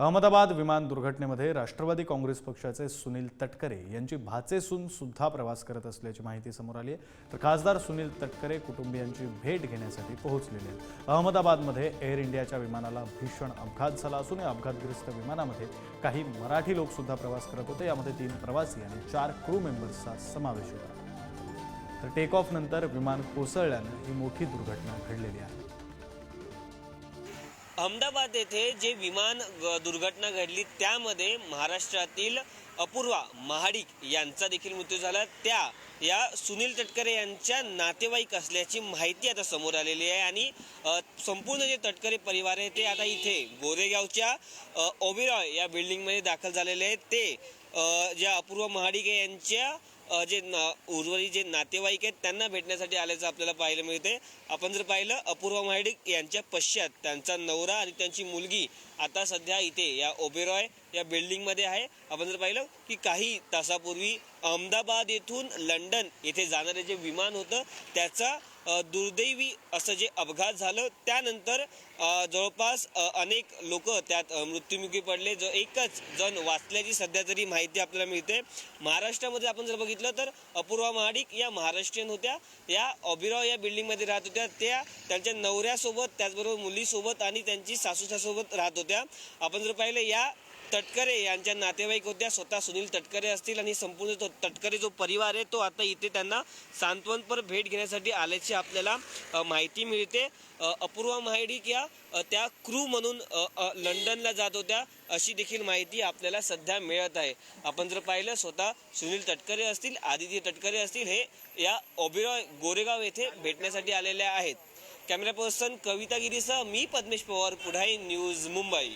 अहमदाबाद विमान दुर्घटनेमध्ये राष्ट्रवादी काँग्रेस पक्षाचे सुनील तटकरे यांची भाचेसून सुद्धा प्रवास करत असल्याची माहिती समोर आली आहे. तर खासदार सुनील तटकरे कुटुंबियांची भेट घेण्यासाठी पोहोचलेले आहेत. अहमदाबादमध्ये एअर इंडियाच्या विमानाला भीषण अपघात झाला असून या अपघातग्रस्त विमानामध्ये काही मराठी लोकसुद्धा प्रवास करत होते. यामध्ये तीन प्रवासी आणि चार क्रू मेंबर्सचा समावेश होता. तर टेक ऑफ नंतर विमान कोसळल्यानं ही मोठी दुर्घटना घडलेली आहे. अहमदाबाद येथे जे विमान दुर्घटना घडली त्यामध्ये महाराष्ट्रातील अपूर्वा महाडिक यांचा देखील मृत्यू झाला. त्या या सुनील तटकरे यांच्या नातेवाईक असल्याची माहिती आता समोर आलेली आहे आणि संपूर्ण जे तटकरे परिवार आहे ते आता इथे गोरेगावच्या ओबेरॉय या बिल्डिंगमध्ये दाखल झालेले आहेत. ते ज्या अपूर्वा महाडिक यांच्या जे ना उर्वरित जे नातेवाईक आहेत त्यांना भेटण्यासाठी आल्याचं आपल्याला पाहायला मिळते आपण जर पाहिलं अपूर्वा महाडिक यांच्या पश्चात त्यांचा नवरा आणि त्यांची मुलगी आता सध्या इथे या ओबेरॉय या बिल्डिंगमध्ये आहे. आपण जर पाहिलं की काही तासापूर्वी अहमदाबाद येथून लंडन येथे जाणारे जे विमान होतं त्याचा दुर्दैवी असं जे अपघात झालं त्यानंतर जवळपास अनेक लोक त्यात मृत्युमुखी पडले. जो एकच जण वाचल्याची सध्या तरी माहिती आपल्याला मिळते. महाराष्ट्रामध्ये आपण जर बघितलं तर अपूर्वा महाडिक या महाराष्ट्रीयन होत्या. या ऑबिराव या बिल्डिंगमध्ये राहत होत्या. त्या त्यांच्या नवऱ्यासोबत त्याचबरोबर मुलीसोबत आणि त्यांची सासूसासोबत राहत होत्या. आपण जर पाहिलं या तटकरे यांच्या नातेवाईक होत्या स्वतः सुनील तटकरे असतील आणि संपूर्ण तो तटकरे जो परिवार आहे तो आता इथे त्यांना सांत्वनपर भेट घेण्यासाठी आल्याची आपल्याला माहिती मिळते. अपूर्वा महाडिक या त्या क्रू म्हणून लंडनला जात होत्या अशी देखील माहिती आपल्याला सध्या मिळत आहे. आपण जर पाहिलं स्वतः सुनील तटकरे असतील आदित्य तटकरे असतील हे या ओबेरॉय गोरेगाव येथे भेटण्यासाठी आलेले आहेत. कॅमेरा पर्सन कविता गिरीसह मी पद्मेश पवार पुढाई न्यूज मुंबई.